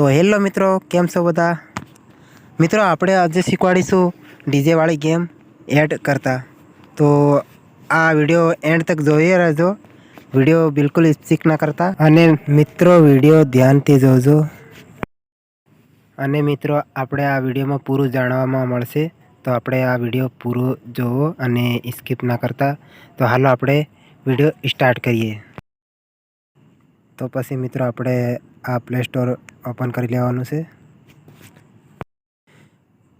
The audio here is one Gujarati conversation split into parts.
તો હેલો મિત્રો, કેમ છો બધા? મિત્રો, આપણે આજે શીખવાડીશું ડીજેવાળી ગેમ એડ કરતા. તો આ વીડિયો એન્ડ તક જોઈએ રહેજો. વીડિયો બિલકુલ સ્કીપ ના કરતા. અને મિત્રો, વીડિયો ધ્યાનથી જોજો. અને મિત્રો, આપણે આ વિડીયોમાં પૂરું જાણવામાં મળશે. તો આપણે આ વીડિયો પૂરો જોવો અને સ્કીપ ના કરતા. તો હાલો આપણે વીડિયો સ્ટાર્ટ કરીએ. તો પછી મિત્રો, આપણે આ પ્લે સ્ટોર ઓપન કરી લેવાનું છે.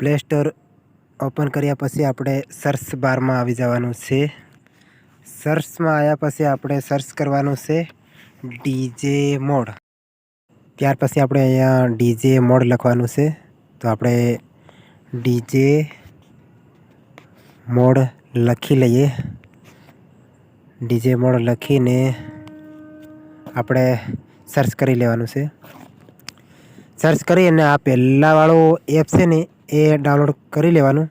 પ્લે સ્ટોર ઓપન કર્યા પછી આપણે સર્ચ બારમાં આવી જવાનું છે. સર્ચમાં આવ્યા પછી આપણે સર્ચ કરવાનું છે ડીજે મોડ ત્યાર પછી આપણે અહીંયા ડીજે મોડ લખવાનું છે. તો આપણે ડીજે મોડ લખી લઈએ. ડીજે મોડ લખીને આપણે સર્ચ કરી લેવાનું છે. સર્ચ કરી અને આ પહેલાંવાળો એપ છે ને, એ ડાઉનલોડ કરી લેવાનું.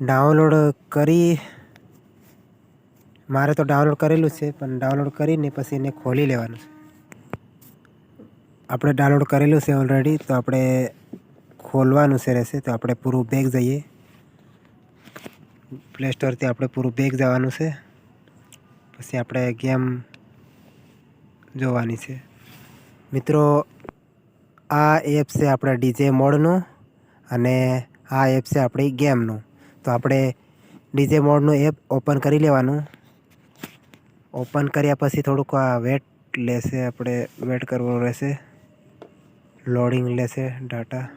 ડાઉનલોડ કરી, મારે તો ડાઉનલોડ કરેલું છે, પણ ડાઉનલોડ કરીને પછી એને ખોલી લેવાનું. છે આપણે ડાઉનલોડ કરેલું છે ઓલરેડી તો આપણે ખોલવાનું છે રહેશે, તો આપણે પૂરું બેગ જઈએ. પ્લે સ્ટોરથી આપણે પૂરું બેગ જવાનું છે. પછી આપણે ગેમ જોવાની છે. મિત્રો, આ એપ છે આપણા ડીજે મોડનું અને આ એપ છે આપણી ગેમનું. તો આપણે ડીજે મોડનું એપ ઓપન કરી લેવાનું. ઓપન કર્યા પછી થોડુંક આ વેટ લેશે, આપણે વેટ કરવો રહેશે. લોડિંગ લેશે ડાટા.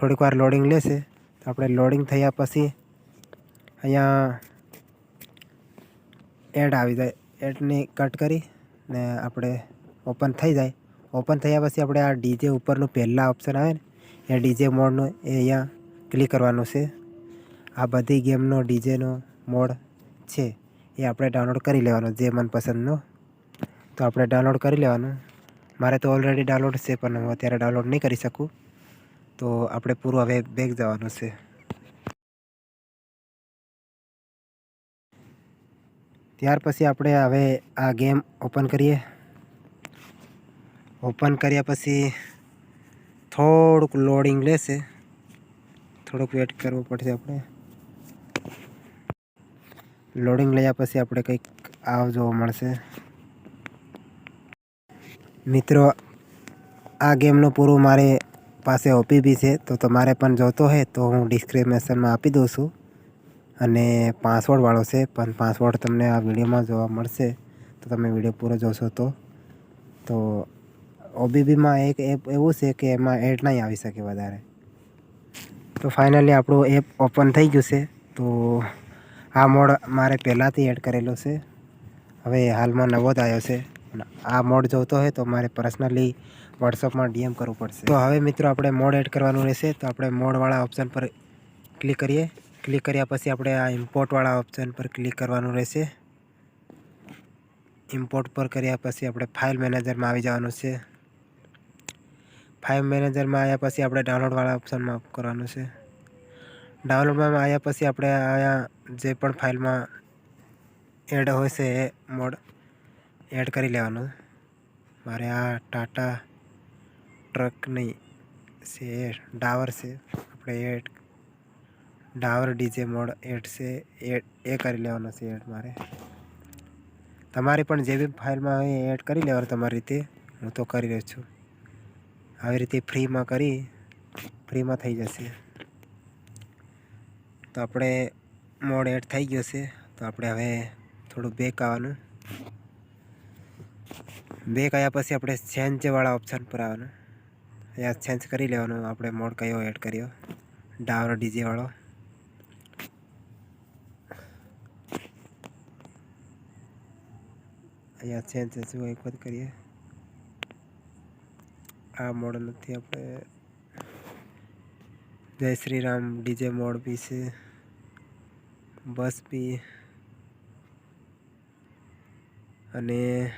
થોડીક વાર લોડિંગ લેશે. તો આપણે લોડિંગ થયા પછી અહીંયા એડ આવી જાય. એડને કટ કરી ને આપણે ઓપન થઈ જાય. ઓપન થયા પછી આપણે આ ડીજે ઉપરનું પહેલાં ઓપ્શન આવે ને, એ ડીજે મોડનું એ અહીંયા ક્લિક કરવાનું છે. આ બધી ગેમનો ડીજેનો મોડ છે, એ આપણે ડાઉનલોડ કરી લેવાનો જે મનપસંદનો. તો આપણે ડાઉનલોડ કરી લેવાનું. મારે તો ઓલરેડી ડાઉનલોડ છે, પણ હું અત્યારે ડાઉનલોડ નહીં કરી શકું. તો આપણે પૂરું હવે બેગ જવાનું છે. ત્યાર પછી આપણે હવે આ ગેમ ઓપન કરીએ. ઓપન કર્યા પછી થોડુંક લોડિંગ લેશે. થોડુંક વેટ કરવું પડશે આપણે. લોડિંગ લયા પછી આપણે કંઈક આવ જોવા મળશે. મિત્રો, આ ગેમનું પૂરું મારે પાસે ઓપીબી છે, તો તમારે પણ જોતો હોય તો હું ડિસ્ક્રિપ્શનમાં આપી દઉં છું. અને પાસવર્ડવાળો છે, પણ પાસવર્ડ તમને આ વિડીયોમાં જોવા મળશે. તો તમે વીડિયો પૂરો જોશો તો. તો ઓબીબીમાં એક એપ એવું છે કે એમાં એડ નહીં આવી શકે વધારે. તો ફાઇનલી આપણું એપ ઓપન થઈ ગયું છે. તો આ મોડ મારે પહેલાંથી એડ કરેલો છે. હવે હાલમાં નવો જ આવ્યો છે. આ મોડ જોતો હોય તો મારે પર્સનલી વોટ્સઅપમાં ડીએમ કરવું પડશે. તો હવે મિત્રો આપણે મોડ એડ કરવાનું રહેશે. તો આપણે મોડવાળા ઓપ્શન પર ક્લિક કરીએ. ક્લિક કર્યા પછી આપણે આ ઇમ્પોર્ટવાળા ઓપ્શન પર ક્લિક કરવાનું રહેશે. ઇમ્પોર્ટ પર કર્યા પછી આપણે ફાઇલ મેનેજરમાં આવી જવાનું છે. ફાઇલ મેનેજરમાં આવ્યા પછી આપણે ડાઉનલોડવાળા ઓપ્શનમાં કરવાનું છે. ડાઉનલોડમાં આવ્યા પછી આપણે અહીંયા જે પણ ફાઇલમાં એડ હોય છે એ મોડ એડ કરી લેવાનું. મારે આ ટાટા ટ્રક નહીં છે ડાવર છે, આપણે એડ ડાવર ડીજે મોડ એડ છે, એ એ કરી લેવાનો છે એડ મારે. તમારી પણ જે બી ફાઇલમાં હોય એડ કરી લેવાનું તમારી રીતે. હું તો કરી રહ્યો છું. આવી રીતે ફ્રીમાં કરી, ફ્રીમાં થઈ જશે. તો આપણે મોડ એડ થઈ ગયો છે. તો આપણે હવે થોડું બેક આવવાનું. બેક આવ્યા પછી આપણે ચેન્જવાળા ઓપ્શન પર આવવાનું. અહીંયા ચેન્જ કરી લેવાનું. આપણે મોડ કયો એડ કર્યો? ડાવર ડીજેવાળો અહીંયા ચેન્જ હજુ એક વખત કરીએ. આ મોડ નથી આપણે. જય શ્રી રામ ડીજે મોડ બી છે. બસ બી. અને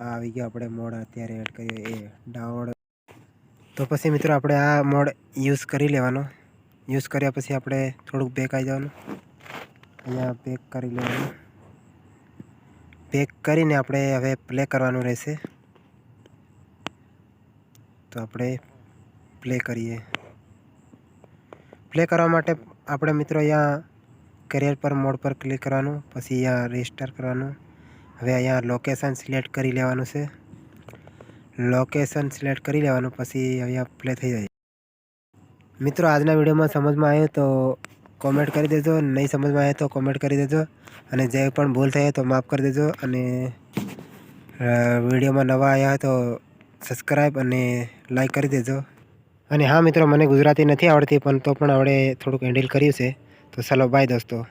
આ આવી ગયો આપણે મોડ અત્યારે એડ કર્યો એ ડાવડ તો પછી મિત્રો આપણે આ મોડ યુઝ કરી લેવાનો. યુઝ કર્યા પછી આપણે થોડુંક બેક આવી જવાનું. અહીંયા બેક કરી લેવાનું. પેક કરીને આપણે હવે પ્લે કરવાનું રહેશે. તો આપણે પ્લે કરીએ. પ્લે કરવા માટે આપણે મિત્રો અહીંયા કરિયર પર મોડ પર ક્લિક કરવાનું, પછી અહીંયા રજિસ્ટર કરવાનું. હવે અહીંયા લોકેશન સિલેક્ટ કરી લેવાનું છે. લોકેશન સિલેક્ટ કરી લેવાનું, પછી અહીંયા પ્લે થઈ જાય. મિત્રો, આજના વિડીયોમાં સમજમાં આવ્યું તો કોમેન્ટ કરી દેજો. નહીં સમજમાં આવે તો કોમેન્ટ કરી દેજો. અને જે પણ ભૂલ થઈ તો માફ કરી દેજો. અને વિડીયોમાં નવા આવ્યા હોય તો સબસ્ક્રાઈબ અને લાઈક કરી દેજો. અને હા મિત્રો, મને ગુજરાતી નથી આવડતી, પણ તો પણ આપણે થોડુંક હેન્ડલ કર્યું છે. તો ચાલો બાય દોસ્તો.